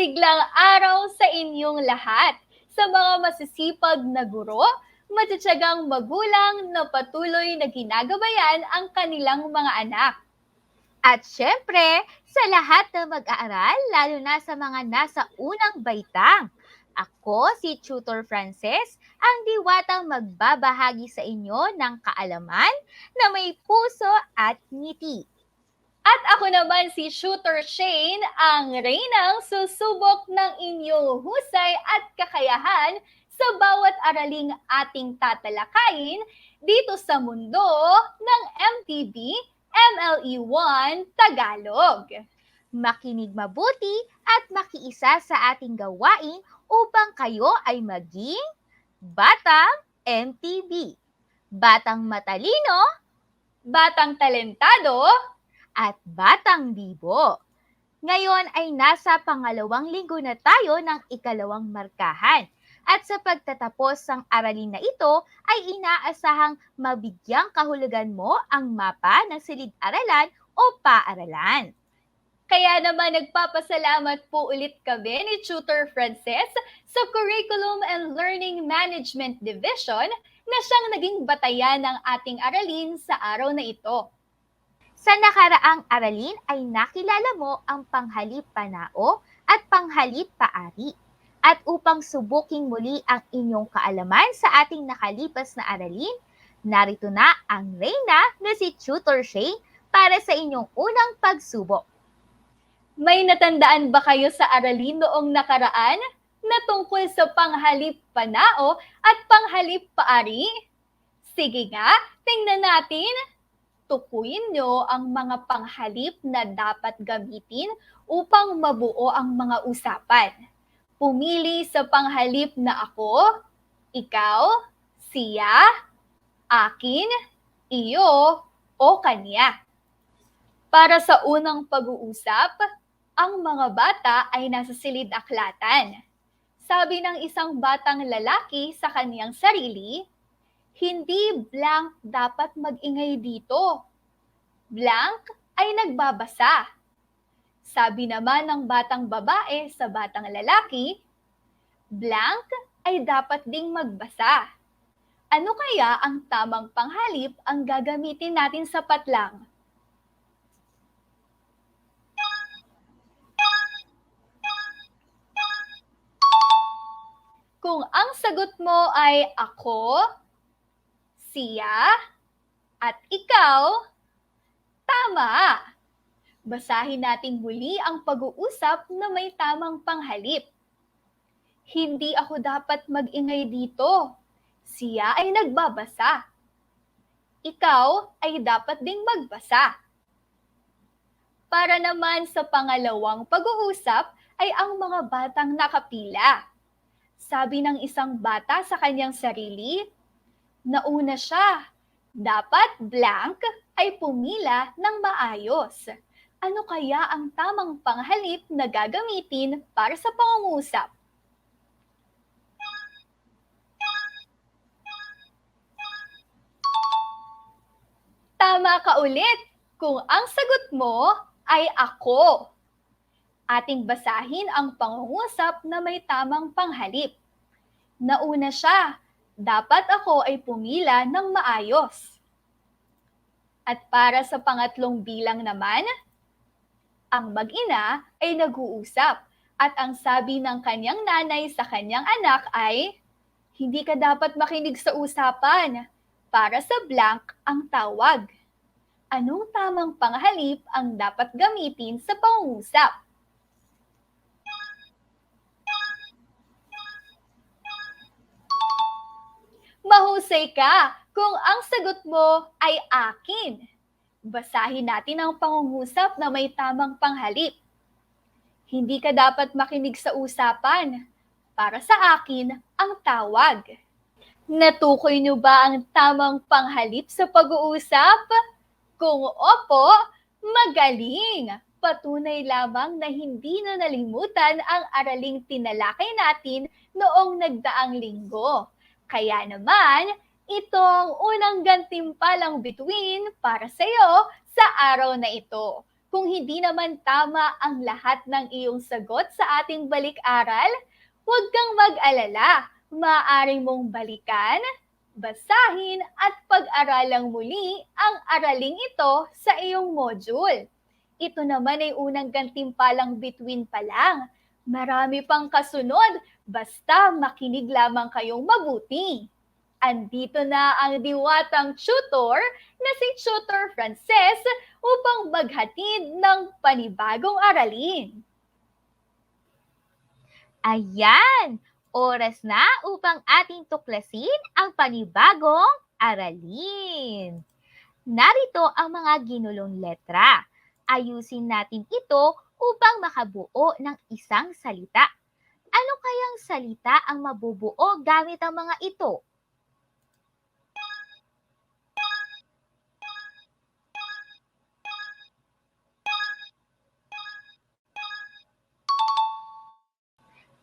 Masiglang araw sa inyong lahat. Sa mga masisipag na guro, matitsagang magulang na patuloy na ginagabayan ang kanilang mga anak. At syempre, sa lahat na mag-aaral, lalo na sa mga nasa unang baitang. Ako, si Tutor Frances, ang diwatang magbabahagi sa inyo ng kaalaman na may puso at ngiti. At ako naman si Shooter Shane, ang reynang susubok ng inyong husay at kakayahan sa bawat araling ating tatalakayin dito sa mundo ng MTV MLE1 Tagalog. Makinig mabuti at makiisa sa ating gawain upang kayo ay maging Batang MTV. Batang matalino Batang talentado, at Batang Bibo. Ngayon ay nasa pangalawang linggo na tayo ng ikalawang markahan. At sa pagtatapos ng aralin na ito, ay inaasahang mabigyang kahulugan mo ang mapa ng silid-aralan o paaralan. Kaya naman nagpapasalamat po ulit kami ni Tutor Frances sa Curriculum and Learning Management Division na siyang naging batayan ng ating aralin sa araw na ito. Sa nakaraang aralin ay nakilala mo ang panghalip panao at panghalip paari. At upang subuking muli ang inyong kaalaman sa ating nakalipas na aralin, narito na ang Reyna na si Tutor Shay para sa inyong unang pagsubok. May natandaan ba kayo sa aralin noong nakaraan na tungkol sa panghalip panao at panghalip paari? Sige nga, tingnan natin. Tukuyin nyo ang mga panghalip na dapat gamitin upang mabuo ang mga usapan. Pumili sa panghalip na ako, ikaw, siya, akin, iyo, o kanya. Para sa unang pag-uusap, ang mga bata ay nasa silid-aklatan. Sabi ng isang batang lalaki sa kaniyang sarili, hindi blank dapat magingay dito. Blank ay nagbabasa. Sabi naman ng batang babae sa batang lalaki, blank ay dapat ding magbasa. Ano kaya ang tamang panghalip ang gagamitin natin sa patlang? Kung ang sagot mo ay ako, siya, at ikaw, tama. Basahin natin muli ang pag-uusap na may tamang panghalip. Hindi ako dapat mag-ingay dito. Siya ay nagbabasa. Ikaw ay dapat ding magbasa. Para naman sa pangalawang pag-uusap ay ang mga batang nakapila. Sabi ng isang bata sa kanyang sarili, nauna siya. Dapat blank ay pumila ng maayos. Ano kaya ang tamang panghalip na gagamitin para sa pangungusap? Tama ka ulit kung ang sagot mo ay ako. Ating basahin ang pangungusap na may tamang panghalip. Nauna siya, dapat ako ay pumila ng maayos. At para sa pangatlong bilang naman, ang mag-ina ay nag-uusap at ang sabi ng kanyang nanay sa kanyang anak ay, hindi ka dapat makinig sa usapan. Para sa blank ang tawag. Anong tamang panghalip ang dapat gamitin sa pangungusap? Mahusay ka kung ang sagot mo ay akin. Basahin natin ang pangungusap na may tamang panghalip. Hindi ka dapat makinig sa usapan. Para sa akin, ang tawag. Natukoy niyo ba ang tamang panghalip sa pag-uusap? Kung opo, magaling! Patunay lamang na hindi na nalimutan ang araling tinalakay natin noong nagdaang linggo. Kaya naman, itong unang gantimpalang bituin para sa iyo sa araw na ito. Kung hindi naman tama ang lahat ng iyong sagot sa ating balik-aral, huwag kang mag-alala. Maaari mong balikan, basahin at pag-aralang muli ang araling ito sa iyong module. Ito naman ay unang gantimpalang between pa lang. Marami pang kasunod, basta makinig lamang kayong mabuti. Andito na ang diwatang tutor na si Tutor Frances upang maghatid ng panibagong aralin. Ayan! Oras na upang ating tuklasin ang panibagong aralin. Narito ang mga ginulong letra. Ayusin natin ito upang makabuo ng isang salita. Ano kayang salita ang mabubuo gamit ang mga ito?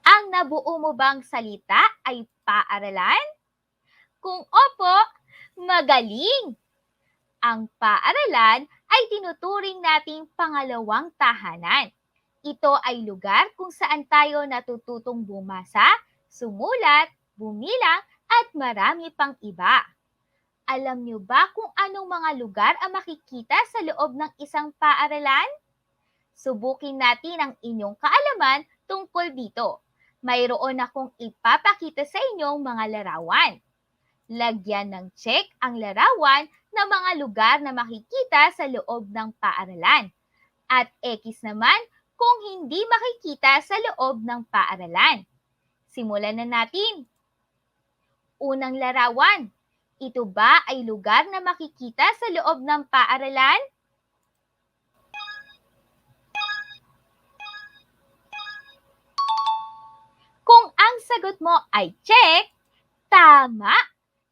Ang nabuo mo bang salita ay paaralan? Kung opo, magaling! Ang paaralan ay tinuturing nating pangalawang tahanan. Ito ay lugar kung saan tayo natututong bumasa, sumulat, bumilang, at marami pang iba. Alam niyo ba kung anong mga lugar ang makikita sa loob ng isang paaralan? Subukin natin ang inyong kaalaman tungkol dito. Mayroon akong ipapakita sa inyong mga larawan. Lagyan ng check ang larawan na mga lugar na makikita sa loob ng paaralan. At X naman kung hindi makikita sa loob ng paaralan. Simulan na natin. Unang larawan. Ito ba ay lugar na makikita sa loob ng paaralan? Kung ang sagot mo ay check, tama!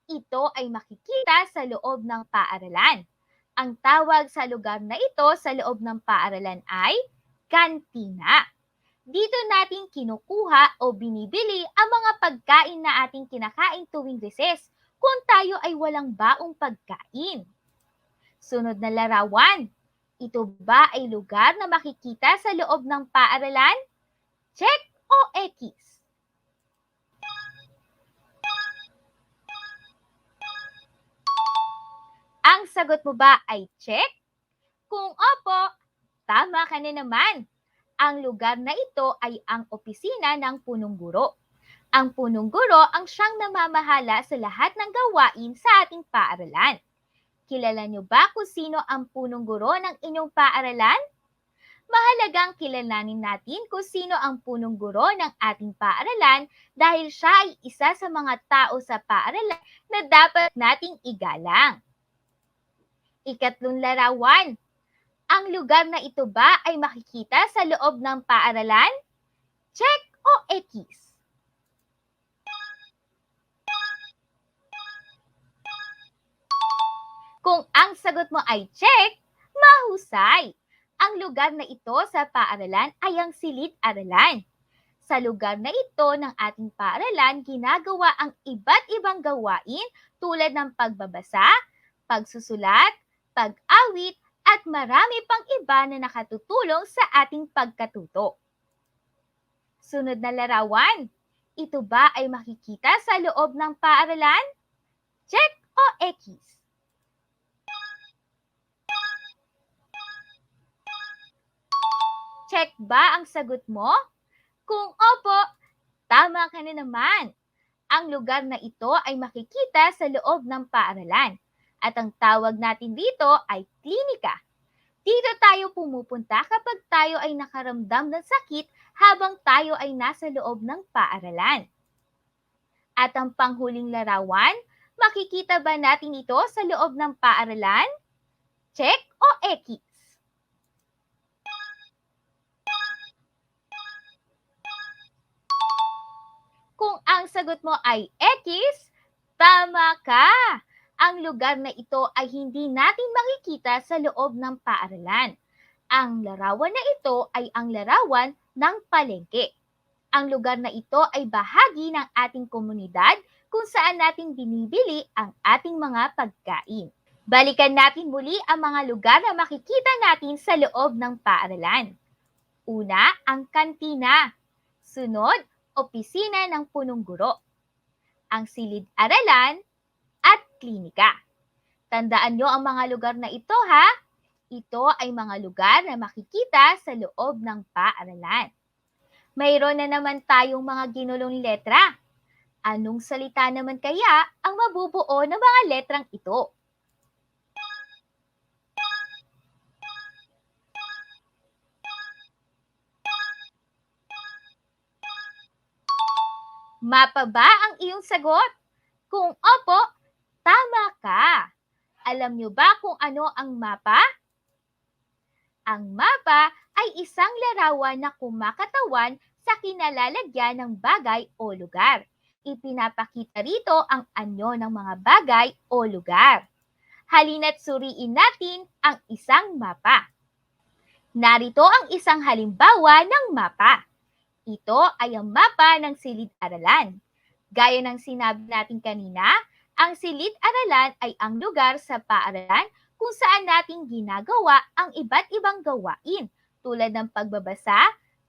Ito ay makikita sa loob ng paaralan. Ang tawag sa lugar na ito sa loob ng paaralan ay kantina. Dito natin kinukuha o binibili ang mga pagkain na ating kinakain tuwing recess kung tayo ay walang baong pagkain. Sunod na larawan. Ito ba ay lugar na makikita sa loob ng paaralan? Check o X? Ang sagot mo ba ay check? Kung opo, tama ka na naman. Ang lugar na ito ay ang opisina ng punong guro. Ang punong guro ang siyang namamahala sa lahat ng gawain sa ating paaralan. Kilala niyo ba kung sino ang punong guro ng inyong paaralan? Mahalagang kilalanin natin kung sino ang punong guro ng ating paaralan dahil siya ay isa sa mga tao sa paaralan na dapat nating igalang. Ikatlong larawan. Ang lugar na ito ba ay makikita sa loob ng paaralan? Check o X? Kung ang sagot mo ay check, mahusay. Ang lugar na ito sa paaralan ay ang silid-aralan. Sa lugar na ito ng ating paaralan, ginagawa ang iba't ibang gawain tulad ng pagbabasa, pagsusulat, pag-awit, at marami pang iba na nakatutulong sa ating pagkatuto. Sunod na larawan. Ito ba ay makikita sa loob ng paaralan? Check o X? Check ba ang sagot mo? Kung opo, tama ka na naman. Ang lugar na ito ay makikita sa loob ng paaralan at ang tawag natin dito ay klinika. Dito tayo pumupunta kapag tayo ay nakaramdam ng sakit habang tayo ay nasa loob ng paaralan. At ang panghuling larawan, makikita ba natin ito sa loob ng paaralan? Check o X? Kung ang sagot mo ay X, tama ka! Ang lugar na ito ay hindi natin makikita sa loob ng paaralan. Ang larawan na ito ay ang larawan ng palengke. Ang lugar na ito ay bahagi ng ating komunidad kung saan natin binibili ang ating mga pagkain. Balikan natin muli ang mga lugar na makikita natin sa loob ng paaralan. Una, ang kantina. Sunod, opisina ng punong guro. Ang silid-aralan klinika. Tandaan nyo ang mga lugar na ito ha. Ito ay mga lugar na makikita sa loob ng paaralan. Mayroon na naman tayong mga ginulong letra. Anong salita naman kaya ang mabubuo ng mga letrang ito? Mapa ba ang iyong sagot? Kung opo, tama ka. Alam niyo ba kung ano ang mapa? Ang mapa ay isang larawan na kumakatawan sa kinalalagyan ng bagay o lugar. Ipinapakita rito ang anyo ng mga bagay o lugar. Halina't suriin natin ang isang mapa. Narito ang isang halimbawa ng mapa. Ito ay ang mapa ng silid-aralan. Gaya ng sinabi natin kanina, ang silid-aralan ay ang lugar sa paaralan kung saan natin ginagawa ang iba't ibang gawain tulad ng pagbabasa,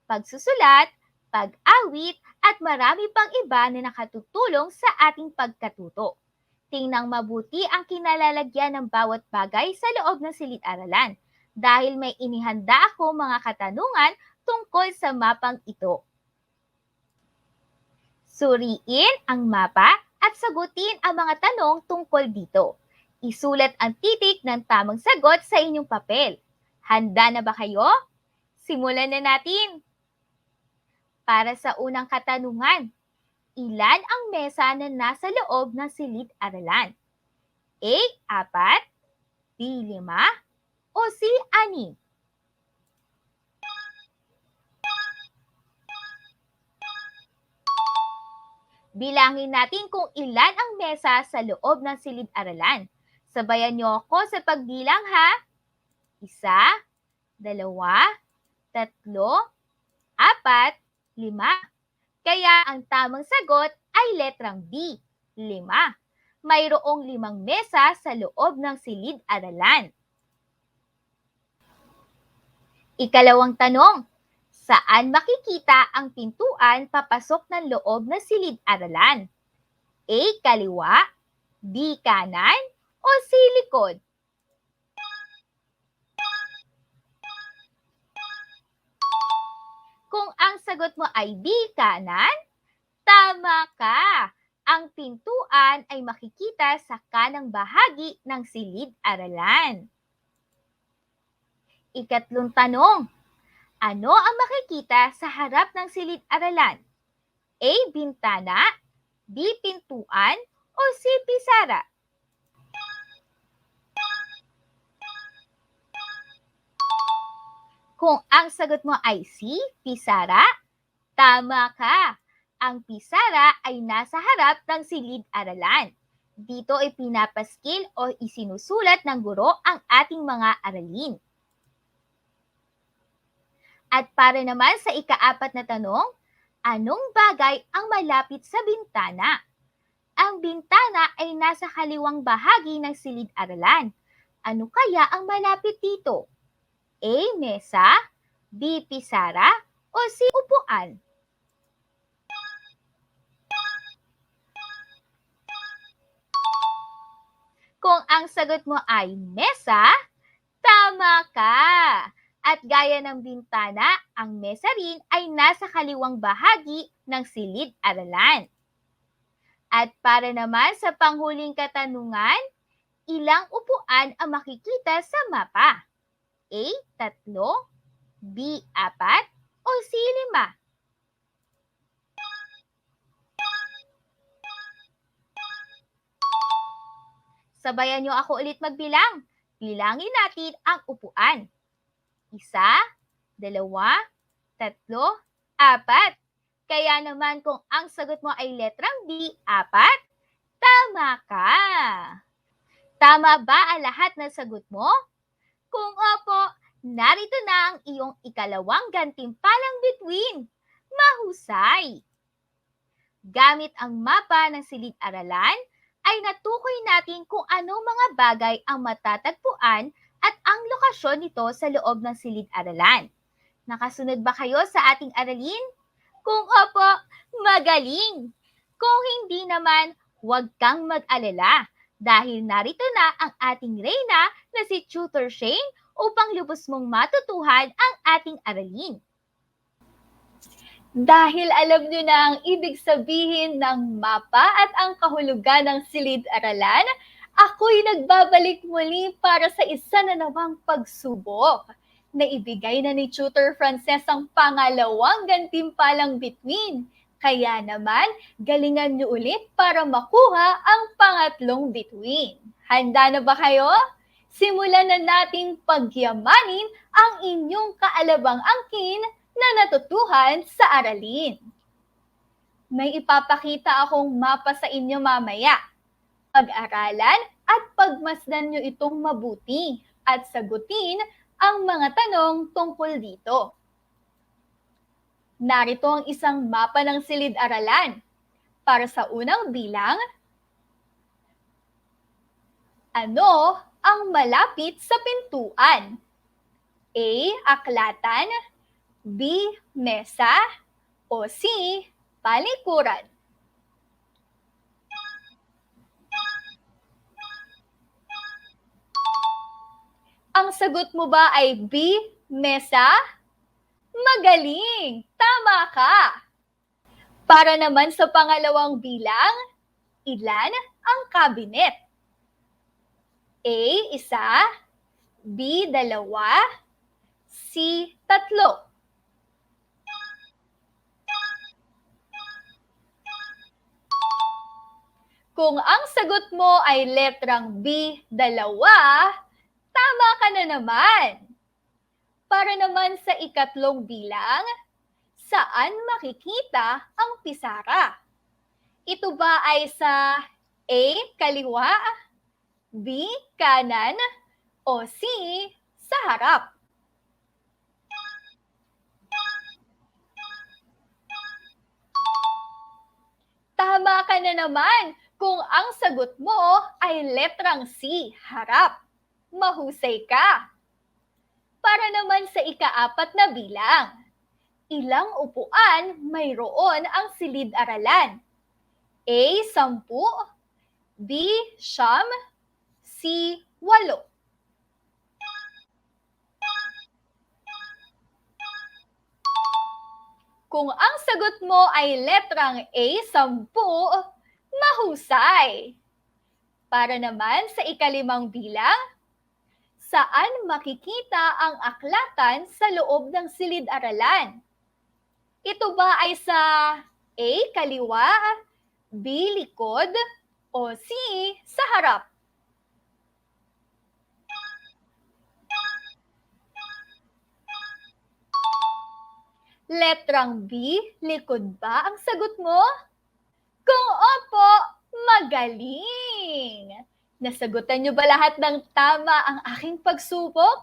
pagsusulat, pag-awit, at marami pang iba na nakatutulong sa ating pagkatuto. Tingnang mabuti ang kinalalagyan ng bawat bagay sa loob ng silid-aralan dahil may inihanda ako mga katanungan tungkol sa mapang ito. Suriin ang mapa at sagutin ang mga tanong tungkol dito. Isulat ang titik ng tamang sagot sa inyong papel. Handa na ba kayo? Simulan na natin! Para sa unang katanungan, ilan ang mesa na nasa loob ng silid-aralan? A. Apat, B. Lima, o C. Anim? Bilangin natin kung ilan ang mesa sa loob ng silid-aralan. Sabayan niyo ako sa pagbilang ha. Isa, dalawa, tatlo, apat, lima. Kaya ang tamang sagot ay letrang B, lima. Mayroong limang mesa sa loob ng silid-aralan. Ikalawang tanong, saan makikita ang pintuan papasok ng loob ng silid-aralan? A. Kaliwa, B. Kanan, o C. Likod? Kung ang sagot mo ay B. Kanan, tama ka! Ang pintuan ay makikita sa kanang bahagi ng silid-aralan. Ikatlong tanong, ano ang makikita sa harap ng silid-aralan? A. Bintana, B. Pintuan, o C. Pisara? Kung ang sagot mo ay C. Pisara, tama ka. Ang pisara ay nasa harap ng silid-aralan. Dito ay pinapaskil o isinusulat ng guro ang ating mga aralin. At para naman sa ikaapat na tanong, anong bagay ang malapit sa bintana? Ang bintana ay nasa kaliwang bahagi ng silid-aralan. Ano kaya ang malapit dito? A. Mesa, B. Pisara, o C. Upuan? Kung ang sagot mo ay mesa, tama ka! At gaya ng bintana, ang mesa rin ay nasa kaliwang bahagi ng silid-aralan. At para naman sa panghuling katanungan, ilang upuan ang makikita sa mapa? A. Tatlo, B. Apat, o C. Lima? Sabayan niyo ako ulit magbilang. Bilangin natin ang upuan. Isa, dalawa, tatlo, apat. Kaya naman kung ang sagot mo ay letrang B, apat, tama ka. Tama ba ang lahat ng sagot mo? Kung opo, narito na ang iyong ikalawang gantimpalang between. Mahusay! Gamit ang mapa ng silid-aralan, ay natukoy natin kung anong mga bagay ang matatagpuan at ang lokasyon nito sa loob ng silid-aralan. Nakasunod ba kayo sa ating aralin? Kung opo, magaling! Kung hindi naman, huwag kang mag-alala dahil narito na ang ating reyna na si Tutor Shane upang lubos mong matutuhan ang ating aralin. Dahil alam nyo na ang ibig sabihin ng mapa at ang kahulugan ng silid-aralan, ako'y nagbabalik muli para sa isa na namang pagsubok na ibigay na ni Tutor Frances ang pangalawang gantimpalang bituin. Kaya naman, galingan nyo ulit para makuha ang pangatlong bituin. Handa na ba kayo? Simulan na nating pagyamanin ang inyong kaalabang angkin na natutuhan sa aralin. May ipapakita akong mapa sa inyo mamaya. Pag-aralan at pagmasdan nyo itong mabuti at sagutin ang mga tanong tungkol dito. Narito ang isang mapa ng silid-aralan. Para sa unang bilang, ano ang malapit sa pintuan? A. Aklatan B. Mesa o C. Palikuran. Ang sagot mo ba ay B. Mesa? Magaling! Tama ka! Para naman sa pangalawang bilang, ilan ang kabinet? A. Isa B. Dalawa C. Tatlo Kung ang sagot mo ay letrang B, dalawa, tama ka na naman. Para naman sa ikatlong bilang, saan makikita ang pisara? Ito ba ay sa A, kaliwa, B, kanan, o C, sa harap? Tama ka na naman kung ang sagot mo ay letrang C, harap. Mahusay ka. Para naman sa ikaapat na bilang, ilang upuan mayroon ang silid-aralan? A. Sampu B. Siyam C. Walo Kung ang sagot mo ay letrang A. Sampu, mahusay. Para naman sa ikalimang bilang, saan makikita ang aklatan sa loob ng silid-aralan? Ito ba ay sa A. Kaliwa, B. Likod, o C. Sa harap? Letrang B, likod ba ang sagot mo? Kung opo, magaling! Nasagutan niyo ba lahat ng tama ang aking pagsubok?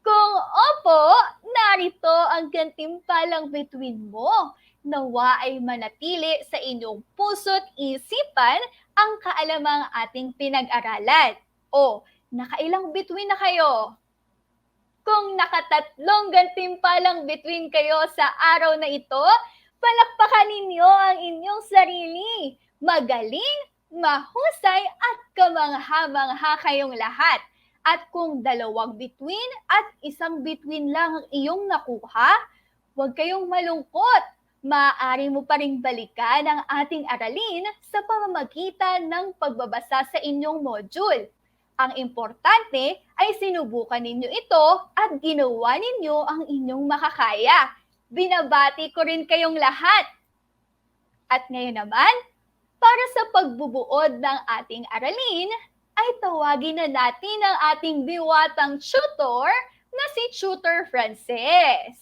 Kung opo, narito ang gantimpalang bituin mo. Nawa ay manatili sa inyong puso't isipan ang kaalamang ating pinag-aralan. O, nakailang bituin na kayo? Kung nakatatlong gantimpalang between kayo sa araw na ito, palakpakan ninyo ang inyong sarili. Magaling, mahusay at kamangha-mangha kayong lahat. At kung dalawang between at isang between lang ang iyong nakuha, huwag kayong malungkot. Maaari mo pa ring balikan ang ating aralin sa pamamagitan ng pagbabasa sa inyong module. Ang importante ay sinubukan ninyo ito at ginawa ninyo ang inyong makakaya. Binabati ko rin kayong lahat. At ngayon naman, para sa pagbubuod ng ating aralin, ay tawagin na natin ang ating diwatang tutor na si Tutor Frances.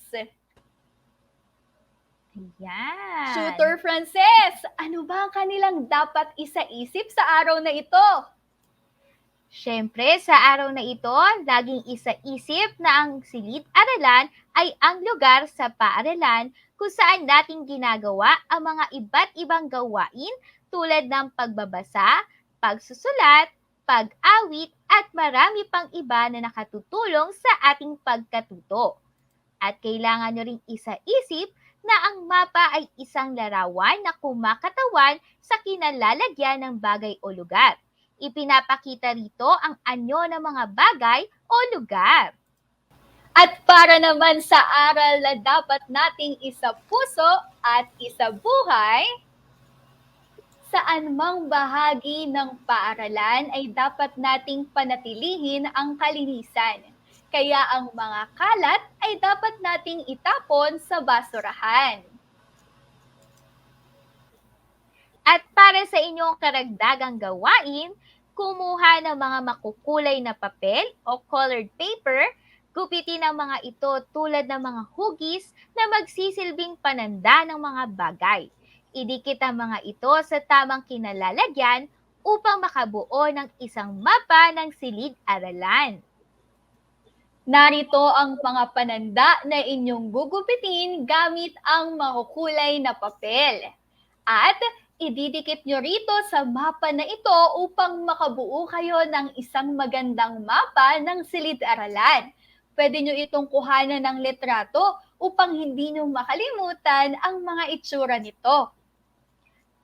Ayan. Tutor Frances, ano ba ang kanilang dapat isa-isip sa araw na ito? Siyempre, sa araw na ito, laging isa-isip na ang silid-aralan ay ang lugar sa paaralan kung saan natin ginagawa ang mga iba't ibang gawain tulad ng pagbabasa, pagsusulat, pag-awit, at marami pang iba na nakatutulong sa ating pagkatuto. At kailangan nyo ring isa-isip na ang mapa ay isang larawan na kumakatawan sa kinalalagyan ng bagay o lugar. Ipinapakita rito ang anyo ng mga bagay o lugar. At para naman sa aral na dapat nating isa puso at isa buhay, saan mang bahagi ng paaralan ay dapat nating panatilihin ang kalinisan. Kaya ang mga kalat ay dapat nating itapon sa basurahan. At para sa inyong karagdagang gawain, kumuha ng mga makukulay na papel o colored paper, gupitin ang mga ito tulad ng mga hugis na magsisilbing pananda ng mga bagay. Idikit ang mga ito sa tamang kinalalagyan upang makabuo ng isang mapa ng silid-aralan. Narito ang mga pananda na inyong gugupitin gamit ang makukulay na papel. At ididikit nyo rito sa mapa na ito upang makabuo kayo ng isang magandang mapa ng silid-aralan. Pwede nyo itong kuhanan ng litrato upang hindi nyo makalimutan ang mga itsura nito.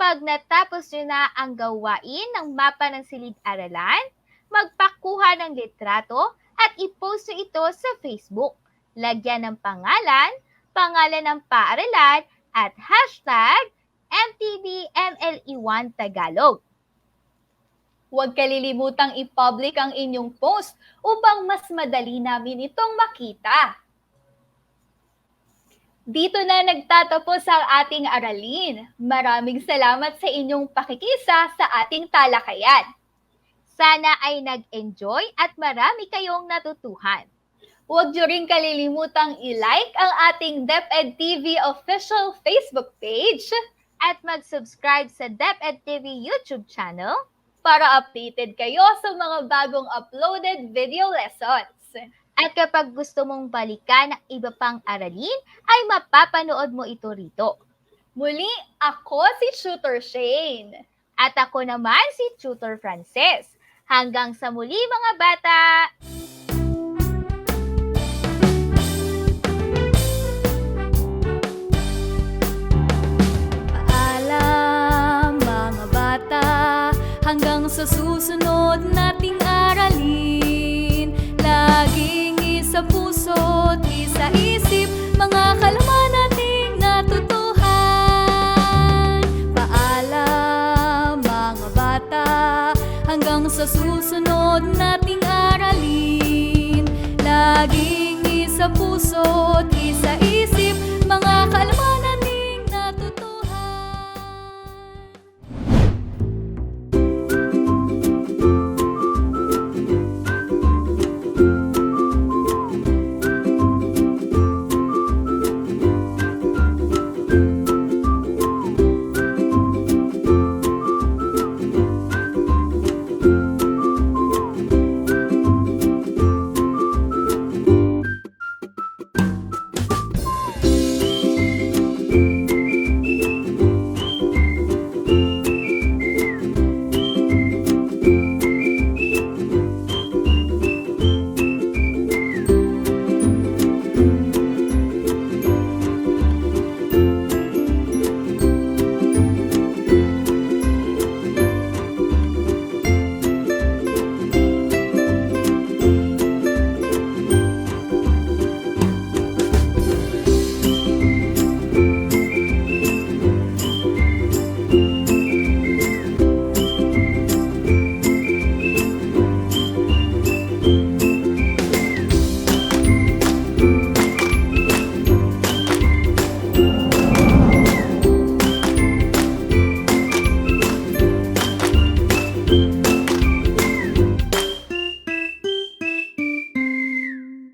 Pag natapos nyo na ang gawain ng mapa ng silid-aralan, magpakuha ng litrato at i-post nyo ito sa Facebook. Lagyan ng pangalan, pangalan ng paaralan, at hashtag MTBMLE1 Tagalog. Huwag kalilimutang i-public ang inyong post upang mas madali namin itong makita. Dito na nagtatapos ang ating aralin. Maraming salamat sa inyong pakikisa sa ating talakayan. Sana ay nag-enjoy at marami kayong natutuhan. Huwag niyo rin kalilimutang i-like ang ating DepEd TV official Facebook page At mag-subscribe sa DepEd TV YouTube channel para updated kayo sa mga bagong uploaded video lessons. At kapag gusto mong balikan ang iba pang aralin, ay mapapanood mo ito rito. Muli, ako si Shooter Shane. At ako naman si Tutor Frances. Hanggang sa muli mga bata! Paalam mga bata, hanggang sa susunod nating puso't isa isip, mga kalaman nating natutuhan. Paalam mga bata, hanggang sa susunod nating aralin. Laging isa puso't